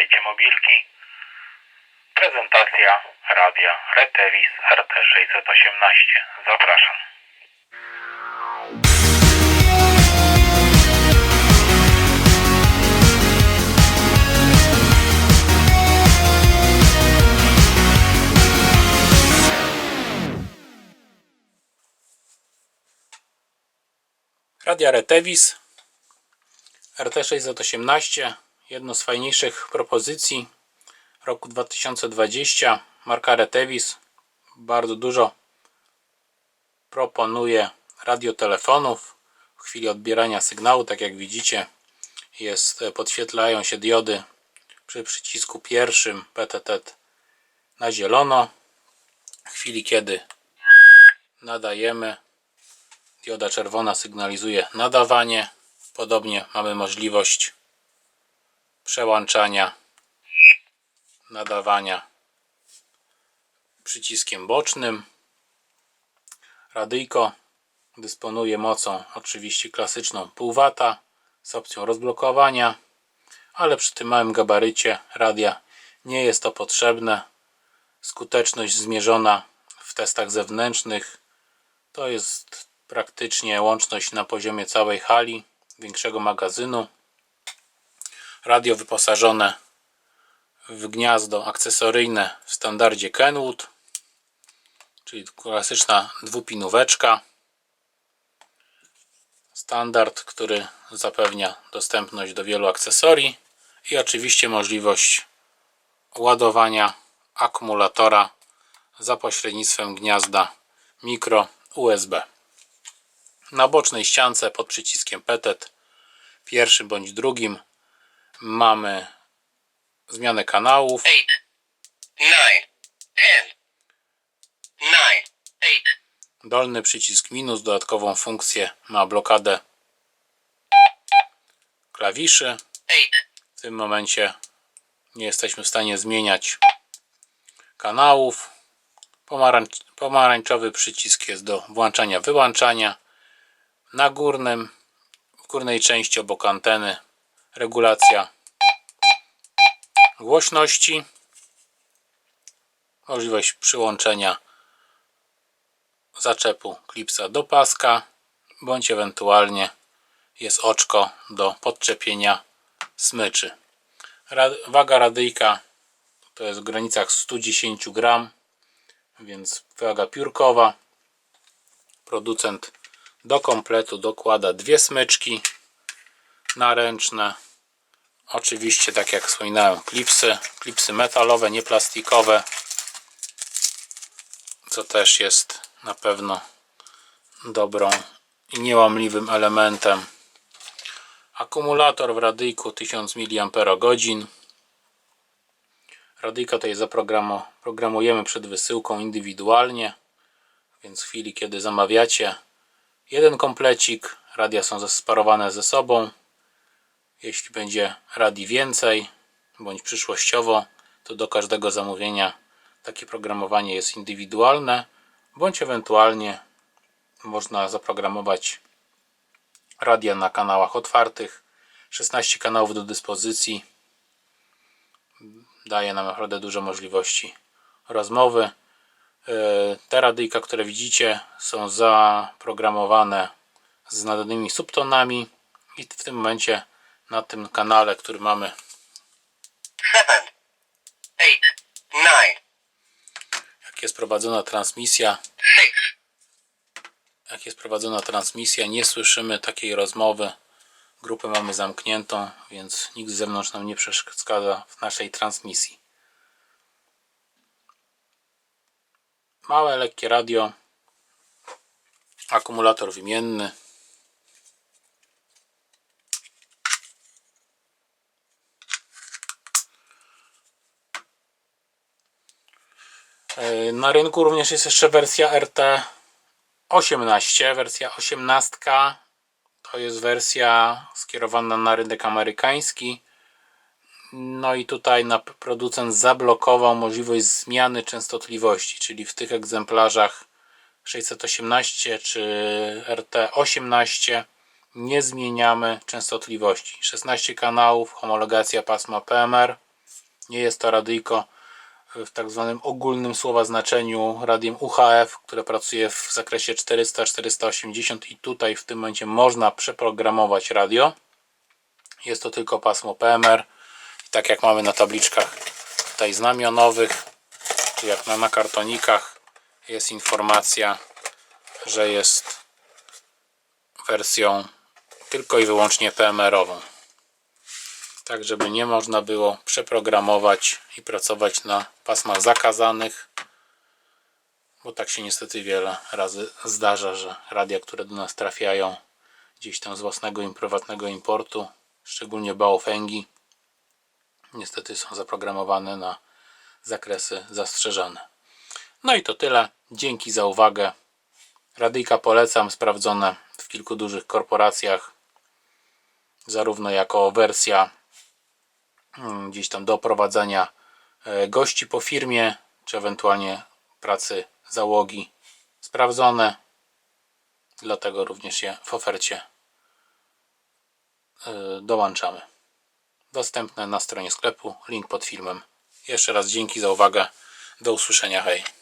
Witajcie mobilki. Prezentacja radia Retevis RT618. Zapraszam. Radia Retevis RT618 jedno z fajniejszych propozycji roku 2020 marka Retevis bardzo dużo proponuje radiotelefonów. W chwili odbierania sygnału tak jak widzicie jest, podświetlają się diody przy przycisku pierwszym PTT na zielono. W chwili kiedy nadajemy Dioda czerwona sygnalizuje nadawanie. Podobnie mamy możliwość przełączania nadawania przyciskiem bocznym. Radyjko dysponuje mocą oczywiście klasyczną pół wata z opcją rozblokowania, ale przy tym małym gabarycie radia nie jest to potrzebne. Skuteczność zmierzona w testach zewnętrznych to jest praktycznie łączność na poziomie całej hali, większego magazynu. Radio wyposażone w gniazdo akcesoryjne w standardzie Kenwood, czyli klasyczna dwupinóweczka. Standard, który zapewnia dostępność do wielu akcesorii i oczywiście możliwość ładowania akumulatora za pośrednictwem gniazda mikro USB na bocznej ściance pod przyciskiem PETET pierwszym bądź drugim mamy zmianę kanałów. Eight, nine, ten, nine, eight, dolny przycisk minus dodatkową funkcję ma blokadę klawiszy. Eight, w tym momencie nie jesteśmy w stanie zmieniać kanałów. Pomarańcz, pomarańczowy przycisk jest do włączania wyłączania. Na górnym w górnej części obok anteny regulacja głośności możliwość przyłączenia zaczepu klipsa do paska bądź ewentualnie jest oczko do podczepienia smyczy. Waga radyjka to jest w granicach 110 gram więc waga piórkowa. Producent do kompletu dokłada dwie smyczki naręczne. Oczywiście tak jak wspominałem klipsy klipsy metalowe, nie plastikowe co też jest na pewno dobrą i niełamliwym elementem. Akumulator w radyjku 1000 mAh radyjko tutaj zaprogramujemy przed wysyłką indywidualnie więc w chwili kiedy zamawiacie jeden komplecik radia są sparowane ze sobą jeśli będzie radii więcej bądź przyszłościowo to do każdego zamówienia takie programowanie jest indywidualne bądź ewentualnie można zaprogramować radia na kanałach otwartych. 16 kanałów do dyspozycji daje nam naprawdę dużo możliwości rozmowy. E, te radyjka, które widzicie są zaprogramowane z nadanymi subtonami i w tym momencie na tym kanale, który mamy. Seven, eight, nine, jak jest prowadzona transmisja. Six, jak jest prowadzona transmisja nie słyszymy takiej rozmowy. Grupę mamy zamkniętą więc nikt z zewnątrz nam nie przeszkadza w naszej transmisji. Małe, lekkie radio. Akumulator wymienny Na rynku również jest jeszcze wersja RT18. Wersja 18 to jest wersja skierowana na rynek amerykański. No i tutaj producent zablokował możliwość zmiany częstotliwości, czyli w tych egzemplarzach 618 czy RT18 nie zmieniamy częstotliwości. 16 kanałów, homologacja pasma PMR Nie jest to radyjko w tak zwanym ogólnym słowa znaczeniu radiem UHF, które pracuje w zakresie 400-480 i tutaj w tym momencie można przeprogramować radio. Jest to tylko pasmo PMR. Tak jak mamy na tabliczkach tutaj znamionowych, czy jak na, na kartonikach jest informacja, że jest wersją tylko i wyłącznie PMR-ową. Tak, żeby nie można było przeprogramować i pracować na pasmach zakazanych, bo tak się niestety wiele razy zdarza, że radia, które do nas trafiają gdzieś tam z własnego i prywatnego importu, szczególnie baofengi, niestety są zaprogramowane na zakresy zastrzeżone. No i to tyle. Dzięki za uwagę. Radyjka polecam, sprawdzone w kilku dużych korporacjach, zarówno jako wersja gdzieś tam do prowadzenia e, gości po firmie, czy ewentualnie pracy załogi sprawdzone. Dlatego również je w ofercie e, dołączamy. Dostępne na stronie sklepu, link pod filmem. Jeszcze raz dzięki za uwagę. Do usłyszenia, hej.